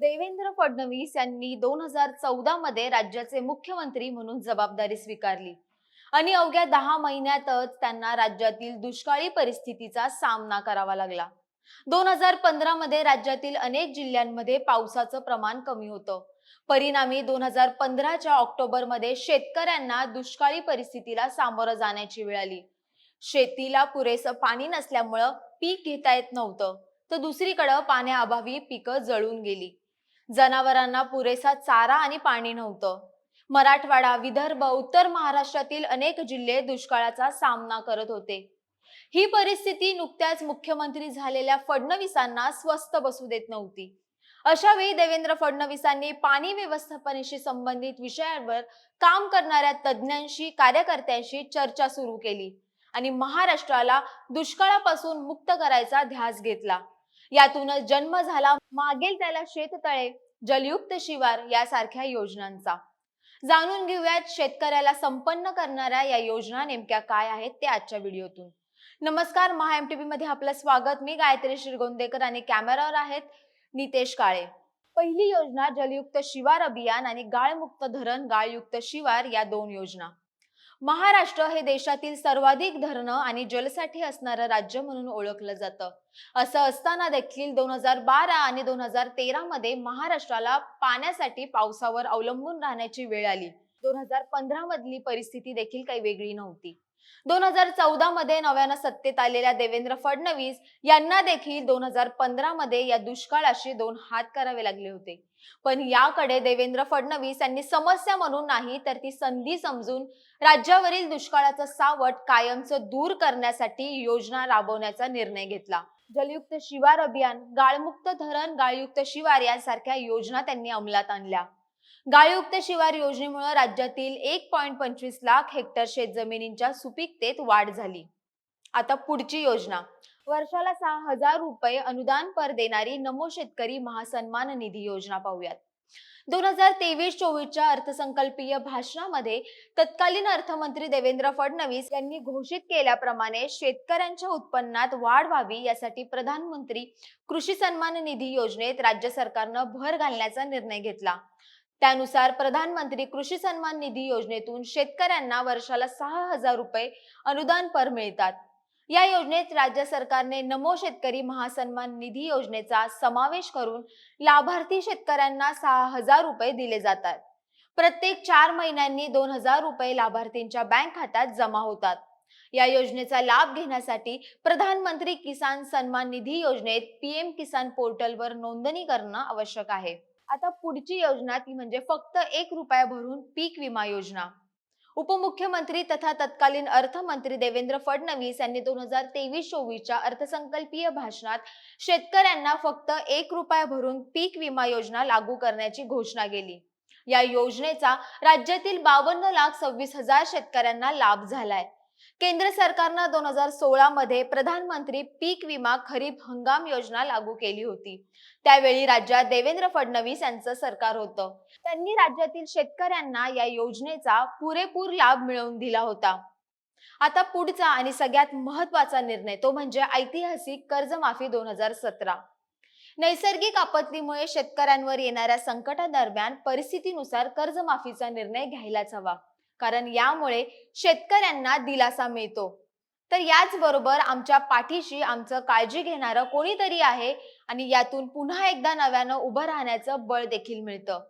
देवेंद्र फडणवीस यांनी दोन हजार चौदा मध्ये राज्याचे मुख्यमंत्री म्हणून जबाबदारी स्वीकारली. आणि अवघ्या दहा महिन्यातच त्यांना राज्यातील दुष्काळी परिस्थितीचा सामना करावा लागला. दोन हजार पंधरा मध्ये राज्यातील अनेक जिल्ह्यांमध्ये पावसाचं प्रमाण कमी होतं. परिणामी दोन हजार पंधराच्या ऑक्टोबरमध्ये शेतकऱ्यांना दुष्काळी परिस्थितीला सामोरं जाण्याची वेळ आली. शेतीला पुरेसं पाणी नसल्यामुळं पीक घेता येत नव्हतं. तर दुसरीकडं पाण्याअभावी पिकं जळून गेली. जनावरांना पुरेसा चारा आणि पाणी नव्हतं. मराठवाडा विदर्भ उत्तर महाराष्ट्रातील अनेक जिल्हे दुष्काळाचा सामना करत होते. ही परिस्थिती नुकत्याच मुख्यमंत्री झालेल्या फडणवीसांना स्वस्त बसू देत नव्हती. अशा वेळी देवेंद्र फडणवीसांनी पाणी व्यवस्थापनेशी संबंधित विषयांवर काम करणाऱ्या तज्ज्ञांशी कार्यकर्त्यांशी चर्चा सुरू केली आणि महाराष्ट्राला दुष्काळापासून मुक्त करायचा ध्यास घेतला. यातूनच जन्म झाला मागेल त्याला शेततळे जलयुक्त शिवार यासारख्या योजनांचा. जाणून घेऊयात शेतकऱ्याला संपन्न करणाऱ्या या योजना नेमक्या काय आहेत ते आजच्या व्हिडिओतून. नमस्कार महा एमटीपी मध्ये आपलं स्वागत. मी गायत्री श्रीगोंदेकर आणि कॅमेरावर आहेत नितेश काळे. पहिली योजना जलयुक्त शिवार अभियान आणि गाळमुक्त धरण गाळयुक्त शिवार या दोन योजना. महाराष्ट्र हे देशातील सर्वाधिक धरणं आणि जलसाठे असणारं राज्य म्हणून ओळखलं जातं. असं असताना देखील दोन हजार बारा आणि दोन हजार तेरा मध्ये महाराष्ट्राला पाण्यासाठी पावसावर अवलंबून राहण्याची वेळ आली. दोन हजार पंधरा मधली परिस्थिती देखील काही वेगळी नव्हती. दोन हजार चौदा मध्ये नव्यानं सत्तेत आलेल्या देवेंद्र फडणवीस यांना देखील दोन हजार पंधरा मध्ये या दुष्काळाशी दोन हात करावे लागले होते. पण याकडे देवेंद्र फडणवीस यांनी समस्या म्हणून नाही तर ती संधी समजून राज्यावरील दुष्काळाचं सावट कायमचं दूर करण्यासाठी योजना राबवण्याचा निर्णय घेतला. जलयुक्त शिवार अभियान गाळमुक्त धरण गाळयुक्त शिवार यांसारख्या योजना त्यांनी अंमलात आणल्या. गाळयुक्त शिवार योजनेमुळे राज्यातील एक पॉईंट पंचवीस लाख हेक्टर शेत जमिनींच्या सुपीकतेत वाढ झाली. आता पुढची योजना. वर्षाला सहा हजार रुपये अनुदान पर देणारी नमो शेतकरी महासन्मान निधी योजना पाहूयात. दोन हजार तेवीस चोवीसच्या अर्थसंकल्पीय भाषणामध्ये तत्कालीन अर्थमंत्री देवेंद्र फडणवीस यांनी घोषित केल्याप्रमाणे शेतकऱ्यांच्या उत्पन्नात वाढ व्हावी यासाठी प्रधानमंत्री कृषी सन्मान निधी योजनेत राज्य सरकारनं भर घालण्याचा निर्णय घेतला. त्यानुसार प्रधानमंत्री कृषी सन्मान निधी योजनेतून शेतकऱ्यांना वर्षाला सहा हजार रुपये अनुदान पर मिळतात. या योजनेत राज्य सरकारने नमो शेतकरी महासन्मान निधी योजनेचा समावेश करून लाभार्थी शेतकऱ्यांना सहा हजार रुपये दिले जातात. प्रत्येक चार महिन्यांनी दोन हजार रुपये लाभार्थींच्या बँक खात्यात जमा होतात. या योजनेचा लाभ घेण्यासाठी प्रधानमंत्री किसान सन्मान निधी योजनेत पीएम किसान पोर्टलवर नोंदणी करणं आवश्यक आहे. आता पुढची योजना ती म्हणजे फक्त एक रुपया भरून पीक विमा योजना. उपमुख्यमंत्री तथा तत्कालीन अर्थमंत्री देवेंद्र फडणवीस यांनी दोन हजार तेवीस चोवीसच्या अर्थसंकल्पीय भाषणात शेतकऱ्यांना फक्त एक रुपया भरून पीक विमा योजना लागू करण्याची घोषणा केली. या योजनेचा राज्यातील बावन्न लाख सव्वीस हजार शेतकऱ्यांना लाभ झालाय. केंद्र सरकारनं दोन हजार सोळा मध्ये प्रधानमंत्री पीक विमा खरीप हंगाम योजना लागू केली होती. त्यावेळी राज्यात देवेंद्र फडणवीस यांचं सरकार होतं. त्यांनी राज्यातील शेतकऱ्यांना या योजनेचा पुरेपूर लाभ मिळवून दिला होता. आता पुढचा आणि सगळ्यात महत्त्वाचा निर्णय तो म्हणजे ऐतिहासिक कर्जमाफी दोन हजार सतरा. नैसर्गिक आपत्तीमुळे शेतकऱ्यांवर येणाऱ्या संकटादरम्यान परिस्थितीनुसार कर्जमाफीचा निर्णय घ्यायलाच हवा. कारण यामुळे शेतकऱ्यांना दिलासा मिळतो. तर याच बरोबर आमच्या पाठीशी आमचं काळजी घेणारं कोणीतरी आहे आणि यातून पुन्हा एकदा नव्यानं उभं राहण्याचं बळ देखील मिळतं.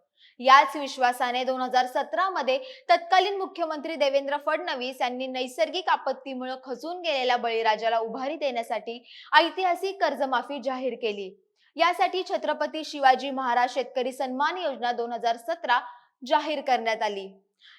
याच विश्वासाने दोन हजार सतरा मध्ये तत्कालीन मुख्यमंत्री देवेंद्र फडणवीस यांनी नैसर्गिक आपत्तीमुळे खचून गेलेल्या बळीराजाला उभारी देण्यासाठी ऐतिहासिक कर्जमाफी जाहीर केली. यासाठी छत्रपती शिवाजी महाराज शेतकरी सन्मान योजना दोन हजार सतरा जाहीर करण्यात आली.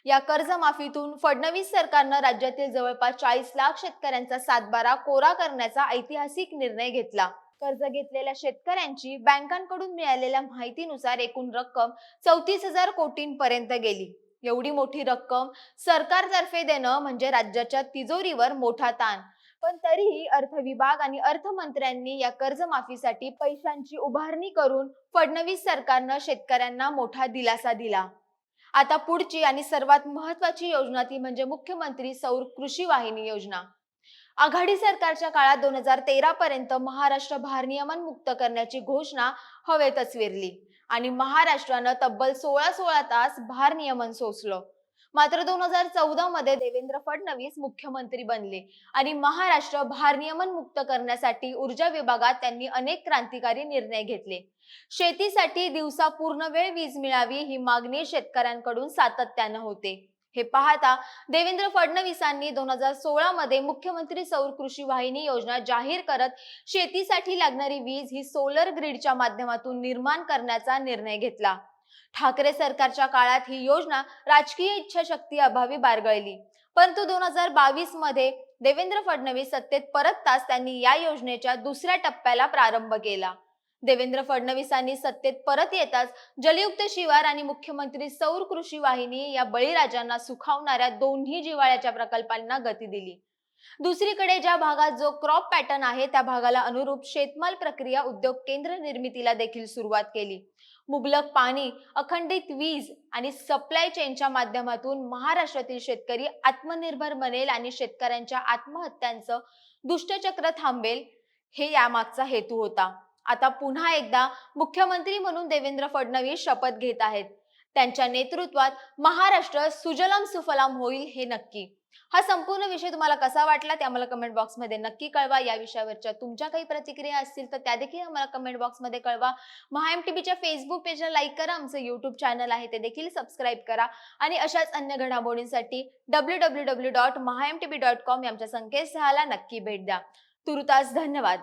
या कर्जमाफीतून फडणवीस सरकारनं राज्यातील जवळपास चाळीस लाख शेतकऱ्यांचा सातबारा कोरा करण्याचा ऐतिहासिक निर्णय घेतला. कर्ज घेतलेल्या शेतकऱ्यांची बँकांकडून मिळालेल्या माहितीनुसार एकूण रक्कम चौतीस हजार कोटींपर्यंत गेली. एवढी मोठी रक्कम सरकारतर्फे देणं म्हणजे राज्याच्या तिजोरीवर मोठा ताण. पण तरीही अर्थ विभाग आणि अर्थमंत्र्यांनी या कर्जमाफीसाठी पैशांची उभारणी करून फडणवीस सरकारनं शेतकऱ्यांना मोठा दिलासा दिला. आता पुढची आणि सर्वात महत्वाची योजना ती म्हणजे मुख्यमंत्री सौर कृषी वाहिनी योजना. आघाडी सरकारच्या काळात दोन हजार तेरा पर्यंत महाराष्ट्र भारनियमन मुक्त करण्याची घोषणा हवेतच विरली आणि महाराष्ट्रानं तब्बल सोळा सोळा तास भारनियमन सोसलं. मात्र दोन हजार चौदा मध्ये देवेंद्र फडणवीस मुख्यमंत्री बनले आणि महाराष्ट्र भारनियमन मुक्त करण्यासाठी ऊर्जा विभागात त्यांनी अनेक क्रांतिकारी निर्णय घेतले. शेतीसाठी दिवसा पूर्ण वेळ वीज मिळावी ही मागणी शेतकऱ्यांकडून सातत्यानं होते. हे पाहता देवेंद्र फडणवीसांनी दोन हजार सोळा मध्ये मुख्यमंत्री सौर कृषी वाहिनी योजना जाहीर करत शेतीसाठी लागणारी वीज ही सोलर ग्रीडच्या माध्यमातून निर्माण करण्याचा निर्णय घेतला. ठाकरे सरकारच्या काळात ही योजना राजकीय इच्छाशक्ती अभावी बारगळली. परंतु दोन हजार बावीसमध्ये देवेंद्र फडणवीस सत्तेत परतताच त्यांनी या योजनेच्या दुसऱ्या टप्प्याला प्रारंभ केला. देवेंद्र फडणवीसांनी सत्तेत परत येताच जलयुक्त शिवार आणि मुख्यमंत्री सौर कृषी वाहिनी या बळीराजांना सुखावणाऱ्या दोन्ही जिव्हाळ्याच्या प्रकल्पांना गती दिली. दुसरीकडे ज्या भागात जो क्रॉप पॅटर्न आहे त्या भागाला अनुरूप शेतमाल प्रक्रिया उद्योग केंद्र निर्मितीला देखील सुरुवात केली. मुबलक पाणी अखंडित वीज आणि सप्लाय चेनच्या माध्यमातून महाराष्ट्रातील शेतकरी आत्मनिर्भर बनेल आणि शेतकऱ्यांच्या आत्महत्यांचं दुष्टचक्र थांबेल हे यामागचा हेतू होता. आता पुन्हा एकदा मुख्यमंत्री म्हणून देवेंद्र फडणवीस शपथ घेत आहेत. त्यांच्या नेतृत्वात महाराष्ट्र सुजलाम सुफलाम होईल हे नक्की. हा संपूर्ण विषय तुम्हाला कसा वाटला ते आम्हाला कमेंट बॉक्समध्ये नक्की कळवा. या विषयावरच्या तुमच्या काही प्रतिक्रिया असतील तर त्या देखील आम्हाला कमेंट बॉक्समध्ये कळवा. महा एम टी फेसबुक पेजला लाईक करा. आमचं युट्यूब चॅनल आहे ते देखील सबस्क्राईब करा. आणि अशाच अन्य घडामोडींसाठी W W W dot Maha M T B dot com या आमच्या संकेतस्थळाला नक्की भेट द्या. तुर्तास धन्यवाद.